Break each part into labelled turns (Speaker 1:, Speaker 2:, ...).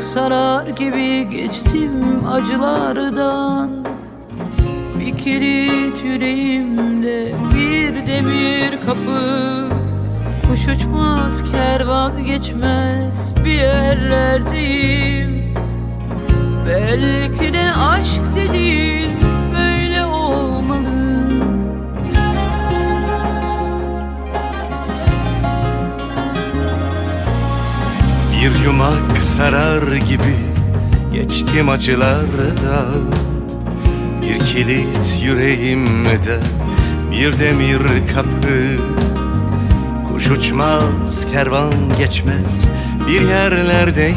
Speaker 1: sarar gibi geçtim acılardan. Bir kilit yüreğimde bir demir kapı. Kuş uçmaz kervan geçmez bir yerlerdeyim. Belki de aşk dediğin
Speaker 2: Bir yumak sarar gibi geçtim acılarda. Bir kilit yüreğimde bir demir kapı. Kuş uçmaz kervan geçmez bir yerlerdeyim.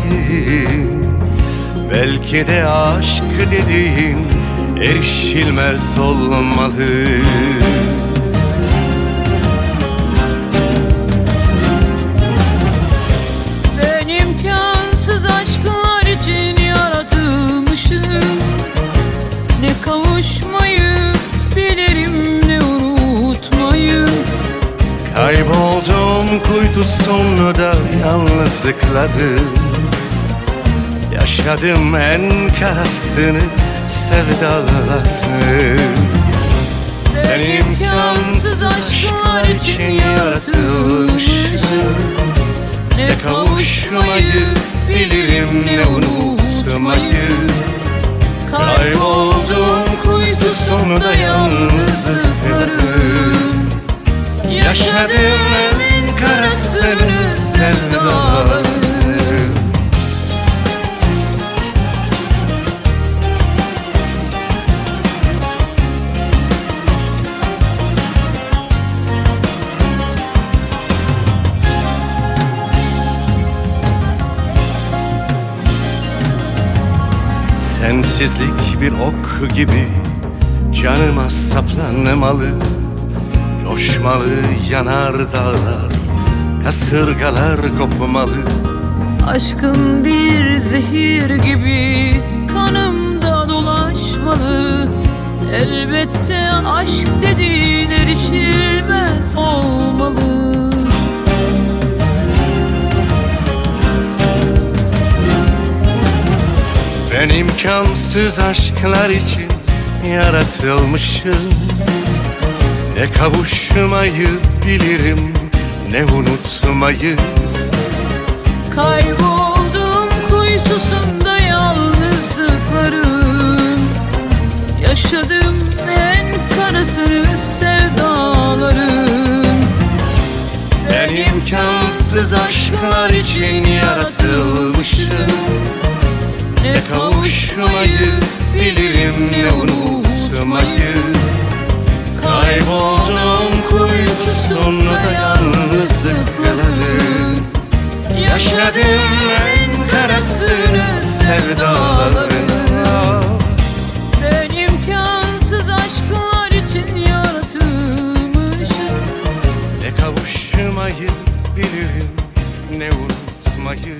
Speaker 2: Belki de aşk dediğin erişilmez olmalı Kayboldum kuytusunda yalnızlıkları. Yaşadım en karasını sevdaları
Speaker 1: Ben imkansız aşklar için yaratılmışım Ne kavuşmayı bilirim ne unutmayı. Kayboldum kuytusunda yalnızlıklarım Yaşadım en karasını sevdalarım
Speaker 2: Sensizlik bir ok gibi canıma saplanmalı Coşmalı yanar dağlar, kasırgalar kopmalı.
Speaker 1: Aşkın bir zehir gibi kanımda dolaşmalı. Elbette aşk dediğin erişilmez olmalı.
Speaker 2: Ben imkansız aşklar için yaratılmışım Ne kavuşmayı bilirim ne unutmayı.
Speaker 1: Kayboldum kuytusunda yalnızlıklarım Yaşadım en karasını sevdalarım
Speaker 2: Ben imkansız aşklar için yaratılmışım. Ne kavuşmayı bilirim ne unutmayı Yaşadım en karasını sevdaların
Speaker 1: Ben imkansız aşklar için yaratılmışım
Speaker 2: Ne kavuşmayı bilirim ne unutmayı